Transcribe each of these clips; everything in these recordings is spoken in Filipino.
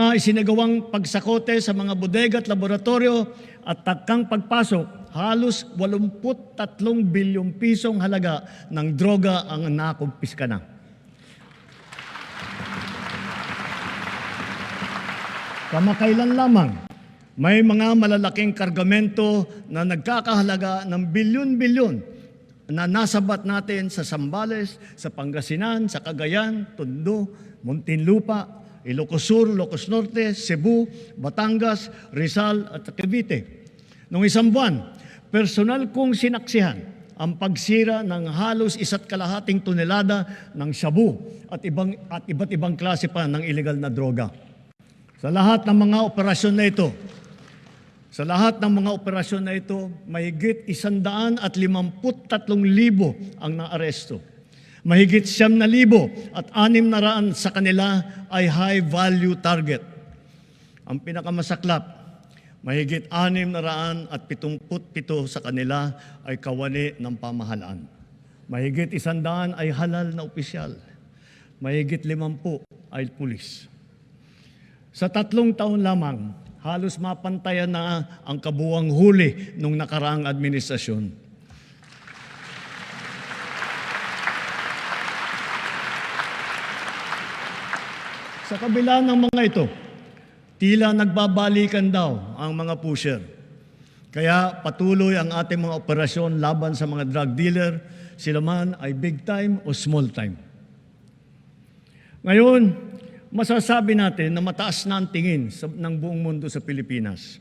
mga isinagawang pagsakote sa mga bodega at laboratorio at takang pagpasok, halos 83 bilyong pisong halaga ng droga ang nakumpiska na. Kamakailan lamang, may mga malalaking kargamento na nagkakahalaga ng bilyon-bilyon na nasabat natin sa Sambales, sa Pangasinan, sa Cagayan, Tondo, Muntinlupa, Ilocos Sur, Ilocos Norte, Cebu, Batangas, Rizal at Cavite. Noong isang buwan, personal kong sinaksihan ang pagsira ng halos isa't kalahating tonelada ng shabu at, ibang, at iba't ibang klase pa ng illegal na droga. Sa lahat ng mga operasyon na ito, sa lahat ng mga operasyon na ito, mahigit isandaan at limamput tatlong libo ang naaresto. Mahigit siyam na libo at anim na raan sa kanila ay high-value target. Ang pinakamasaklap, mahigit anim na raan at pitumput pito sa kanila ay kawani ng pamahalaan. Mahigit isandaan ay halal na opisyal. Mahigit limampu ay pulis. Sa tatlong taon lamang, halos mapantayan na ang kabuwang huli nung nakaraang administrasyon. Sa kabila ng mga ito, tila nagbabalikan daw ang mga pusher. Kaya patuloy ang ating mga operasyon laban sa mga drug dealer, sila man ay big time o small time. Ngayon, masasabi natin na mataas na ang tingin sa, ng buong mundo sa Pilipinas.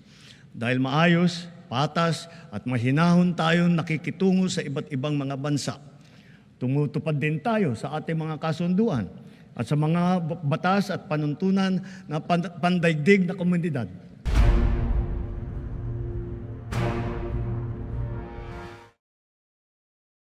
Dahil maayos, patas at mahinahon tayong nakikitungo sa iba't ibang mga bansa. Tumutupad din tayo sa ating mga kasunduan at sa mga batas at panuntunan na pan- pandaigdig na komunidad.